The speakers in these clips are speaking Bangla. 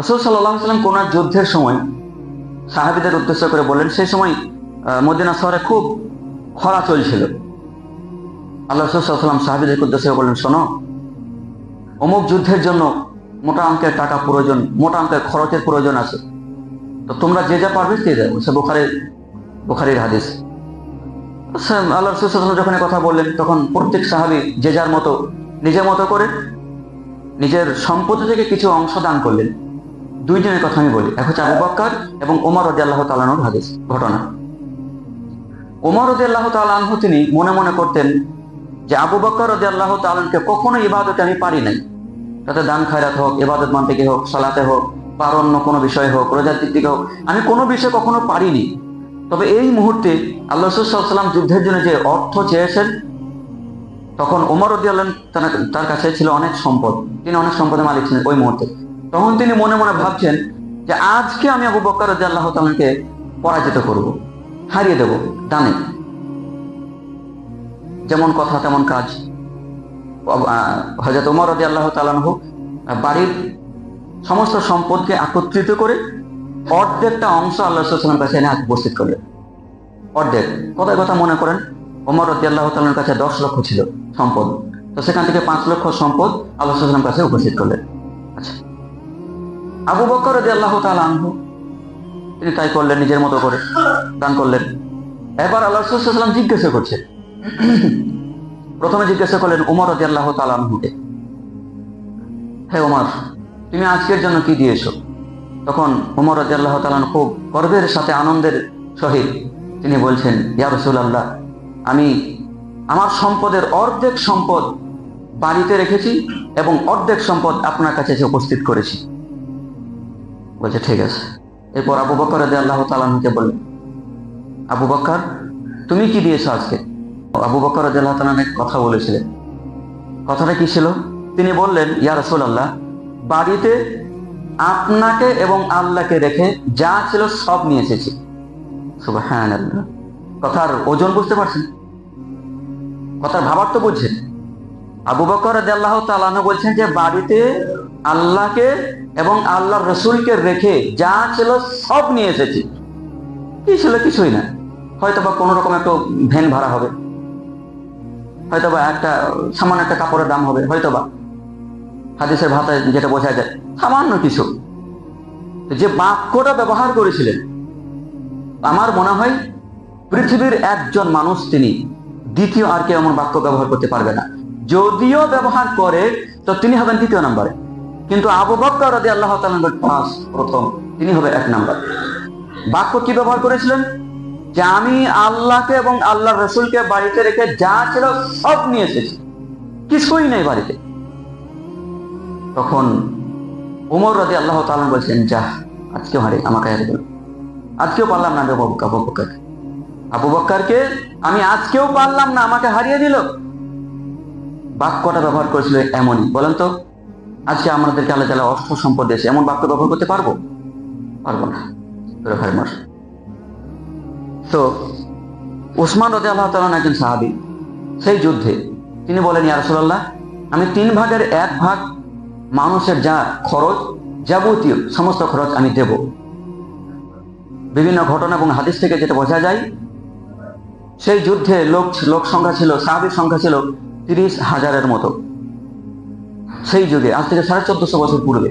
রসুল সাল্লাহ সাল্লাম কোন যুদ্ধের সময় সাহাবিদের উদ্দেশ্য করে বললেন, সেই সময় মদিনা শহরে খুব খরা চলছিল। আল্লাহ রসুল সাল্লাম সাহাবিদেরকে উদ্দেশ্য করে বললেন, শোনো, অমুক যুদ্ধের জন্য মোটা অঙ্কের টাকা প্রয়োজন, মোটা অঙ্কের খরচের প্রয়োজন আছে। তো তোমরা যে যা পারবে দিয়ে দেবো সে বোখারের বোখারির হাদিস। সে আল্লাহ রসুল সাল্লাম যখন কথা বললেন, তখন প্রত্যেক সাহাবি যে যার মতো, নিজের মতো করে নিজের সম্পত্তি থেকে কিছু অংশ দান করলেন। দুইজনের কথা আমি বলি। এক হচ্ছে আবু বক্কর এবং ওমর রদি আল্লাহ তালানোর হাদিস ঘটনা। ওমর রদি আল্লাহ তালানহ তিনি মনে মনে করতেন যে আবু বক্কর রদি আল্লাহ তালানকে কখনো ইবাদতে আমি পারি নাই। তাতে দান খায়রাত হোক, ইবাদত মান থেকে হোক, সালাতে হোক বা অন্য কোনো বিষয় হোক, রোজার দিক থেকে হোক, আমি কোনো বিষয় কখনো পারিনি। তবে এই মুহূর্তে আল্লাহ সাল্লাম যুদ্ধের জন্য যে অর্থ চেয়েছেন, তখন ওমর আল্লাহ তার কাছে ছিল অনেক সম্পদ। তিনি অনেক সম্পদের মালিক ছিলেন ওই মুহূর্তে। তখন তিনি মনে মনে ভাবছেন যে আজকে আমি আবু বক্কর রদি আল্লাহ তালাকে পরাজিত করব, হারিয়ে দেব, দানে। যেমন কথা, তেমন কাজ। হজরত উমর রদি আল্লাহ তালানহ বাড়ির সমস্ত সম্পদকে একত্রিত করে অর্ধেকটা অংশ আল্লাহ কাছে এনে উপস্থিত করলেন। অর্ধেক। কথায় কথা মনে করেন ওমর রদি আল্লাহ তালার কাছে দশ লক্ষ ছিল সম্পদ। তো সেখান থেকে পাঁচ লক্ষ সম্পদ আল্লাহ সাল্লামের কাছে উপস্থিত করলেন। আবু বকর রদি আল্লাহ তালানহ তিনি তাই করলেন, নিজের মতো করে দান করলেন। এবার আল্লাহ সাল্লাম জিজ্ঞাসা করছেন। প্রথমে জিজ্ঞাসা করলেন, উমর রদি আল্লাহ তালানহুকে হে উমর, তুমি আজকের জন্য কি দিয়েছ? তখন উমর রদি আল্লাহ তালান খুব গর্বের সাথে, আনন্দের সহিত তিনি বলছেন, ইয়া রসুল আল্লাহ আমি আমার সম্পদের অর্ধেক সম্পদ বাড়িতে রেখেছি এবং অর্ধেক সম্পদ আপনার কাছে এসে উপস্থিত করেছি। বলছে, ঠিক আছে। এরপর আবু বকর রদি আল্লাহ তালানহুকে বললেন, আবু বকর, তুমি কি দিয়েছ আজকে? আবু বকর রাদিয়াল্লাহু তাআলা অনেক কথা বলেছিলেন। কথাটা কি ছিল? তিনি বললেন, ইয়া আল্লাহ বাড়িতে আপনাকে এবং আল্লাহকে রেখে যা ছিল সব নিয়ে এসেছি। হ্যাঁ কথার ওজন বুঝতে পারছেন? কথার ভাবার তো বুঝছেন? আবু বকর রাদিয়াল্লাহু তাআলা আনহু বলছেন যে, বাড়িতে আল্লাহকে এবং আল্লাহ রসুলকে রেখে যা ছিল সব নিয়ে এসেছি। কি ছিল কিছুই না। হয়তো বা কোনো রকম একটা ভ্যান ভাড়া হবে। হয়তো বা একটা, সামান্য একটা কাপড়ের দাম হবে হয়তো বা হাদিসের ভাষায় যেটা বোঝা যায়, সামান্য কিছু। যে বাক্যটা ব্যবহার করেছিলেন, আমার মনে হয় পৃথিবীর একজন মানুষ তিনি, দ্বিতীয় আর কেউ এমন বাক্য ব্যবহার করতে পারবে না। যদিও ব্যবহার করে, তো তিনি হবেন দ্বিতীয় নম্বরে। কিন্তু আবু বক্কর রাদি আল্লাহ পাঁচ প্রথম, তিনি হবে এক নম্বর। বাক্য কি ব্যবহার করেছিলেন? যে আমি আল্লাহকে এবং আল্লাহ রসুলকে বাড়িতে রেখে যা ছিল সব নিয়ে এসেছি। কিছুই নেই বাড়িতে। তখন উমর রাজি আল্লাহ তালন বলছেন, যা, আজকেও হারি আমাকে হারিয়ে দিল আজকেও পারলাম না আবু আবু বক্কর আবু বক্করকে আমি আজকেও পারলাম না, আমাকে হারিয়ে দিল। বাক্যটা ব্যবহার করেছিল এমনই, বলেন তো। আজকে আমাদেরকে আল্লাহ তালা অর্থ সম্পদ দিয়েছে। এমন বাক্য ব্যবহার করতে পারব? পারব না। তো ওসমান রাজা আল্লাহ তালান একজন সাহাবি? সেই যুদ্ধে তিনি বলেন ইয়ারসোল্লাহ আমি তিন ভাগের এক ভাগ মানুষের যা খরচ, যাবতীয় সমস্ত খরচ আমি দেব। বিভিন্ন ঘটনা এবং হাদিস থেকে যেটা বোঝা যায়, সেই যুদ্ধে লোক লোক সংখ্যা ছিল, সাহাবির সংখ্যা ছিল তিরিশ হাজারের মতো। সেই যুগে, আজ থেকে সাড়ে চোদ্দশো বছর পূর্বে,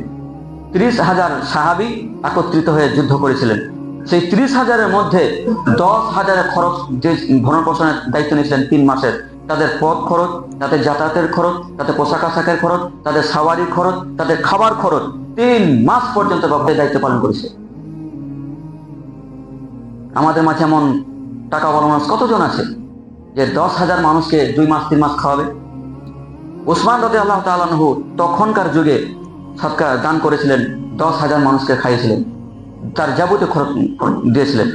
ত্রিশ হাজার সাহাবি একত্রিত হয়ে যুদ্ধ করেছিলেন। সেই ত্রিশ হাজারের মধ্যে দশ হাজারের খরচ যে ভরণ পোষণের দায়িত্ব নিয়েছিলেন তিন মাসের, তাদের পথ খরচ, তাদের যাতায়াতের খরচ, তাদের পোশাক আশাকের খরচ, তাদের সাওয়ারির খরচ, তাদের খাবার খরচ তিন মাস পর্যন্ত ব্যবসায়ী দায়িত্ব পালন করেছে। আমাদের মাঝে এমন টাকা বড় মানুষ কতজন আছে যে দশ হাজার মানুষকে দুই মাস, তিন মাস খাওয়াবে? ওসমান রতে আল্লাহ তালানহু তখনকার যুগে সৎকার দান করেছিলেন, দশ হাজার মানুষকে খাইয়েছিলেন, তার যাবতীয় খরচ দিয়েছিলেন।